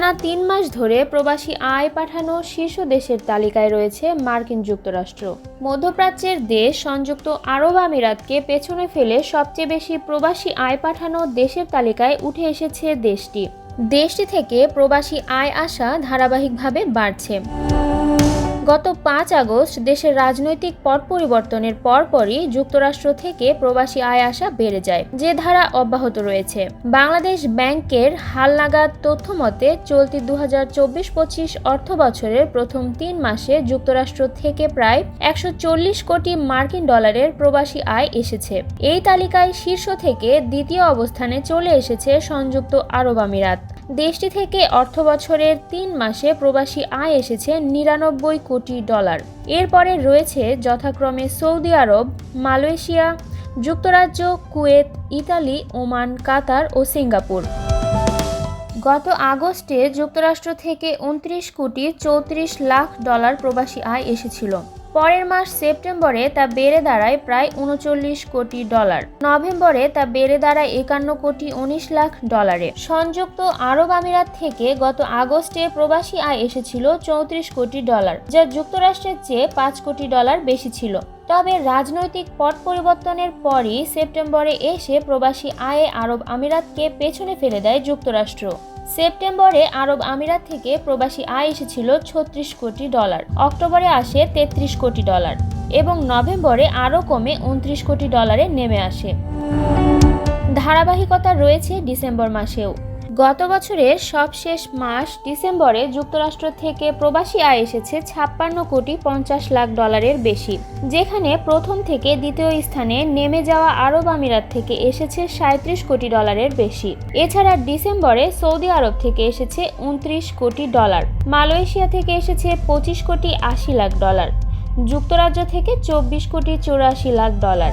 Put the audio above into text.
টানা তিন মাস ধরে প্রবাসী আয় পাঠানো শীর্ষ দেশের তালিকায় রয়েছে মার্কিন যুক্তরাষ্ট্র। মধ্যপ্রাচ্যের দেশ সংযুক্ত আরব আমিরাতকে পেছনে ফেলে সবচেয়ে বেশি প্রবাসী আয় পাঠানো দেশের তালিকায় উঠে এসেছে দেশটি। দেশটি থেকে প্রবাসী আয় আসা ধারাবাহিকভাবে বাড়ছে। গত পাঁচ আগস্ট দেশের রাজনৈতিক পট পরিবর্তনের পরপরই যুক্তরাষ্ট্র থেকে প্রবাসী আয় আসা বেড়ে যায়, যে ধারা অব্যাহত রয়েছে। বাংলাদেশ ব্যাংকের হালনাগাদ তথ্য মতে, চলতি দু হাজার চব্বিশ পঁচিশ অর্থ বছরের প্রথম তিন মাসে যুক্তরাষ্ট্র থেকে প্রায় একশো চল্লিশ কোটি মার্কিন ডলারের প্রবাসী আয় এসেছে। এই তালিকায় শীর্ষ থেকে দ্বিতীয় অবস্থানে চলে এসেছে সংযুক্ত আরব আমিরাত। দেশটি থেকে অর্থ বছরের তিন মাসে প্রবাসী আয় এসেছে নিরানব্বই কোটি ডলার। এরপরে রয়েছে যথাক্রমে সৌদি আরব, মালয়েশিয়া, যুক্তরাজ্য, কুয়েত, ইতালি, ওমান, কাতার ও সিঙ্গাপুর। গত আগস্টে যুক্তরাষ্ট্র থেকে উনত্রিশ কোটি চৌত্রিশ লাখ ডলার প্রবাসী আয় এসেছিল। পরের মাস সেপ্টেম্বরে তা বেড়ে দাঁড়ায় প্রায় উনচল্লিশ কোটি ডলার। নভেম্বরে তা বেড়ে দাঁড়ায় একান্ন কোটি উনিশ লাখ ডলারে। সংযুক্ত আরব আমিরাত থেকে গত আগস্টে প্রবাসী আয় এসেছিল চৌত্রিশ কোটি ডলার, যা যুক্তরাষ্ট্রের চেয়ে পাঁচ কোটি ডলার বেশি ছিল। তবে রাজনৈতিক পট পরিবর্তনের পরই সেপ্টেম্বরে এসে প্রবাসী আয়ে আরব আমিরাতকে পেছনে ফেলে দেয় যুক্তরাষ্ট্র। সেপ্টেম্বরে আরব আমিরাত থেকে প্রবাসী আয় এসেছিল ছত্রিশ কোটি ডলার, অক্টোবরে আসে তেত্রিশ কোটি ডলার এবং নভেম্বরে আরও কমে উনত্রিশ কোটি ডলারে নেমে আসে। ধারাবাহিকতা রয়েছে ডিসেম্বর মাসেও। গত বছরের সবশেষ মাস ডিসেম্বরে যুক্তরাষ্ট্র থেকে প্রবাসী আয় এসেছে ছাপ্পান্ন কোটি পঞ্চাশ লাখ ডলারের বেশি, যেখানে প্রথম থেকে দ্বিতীয় স্থানে নেমে যাওয়া আরব আমিরাত থেকে এসেছে সাঁত্রিশ কোটি ডলারের বেশি। এছাড়া ডিসেম্বরে সৌদি আরব থেকে এসেছে উনত্রিশ কোটি ডলার, মালয়েশিয়া থেকে এসেছে পঁচিশ কোটি আশি লাখ ডলার। যুক্তরাজ্য থেকে চব্বিশ কোটি চুরাশি লাখ ডলার।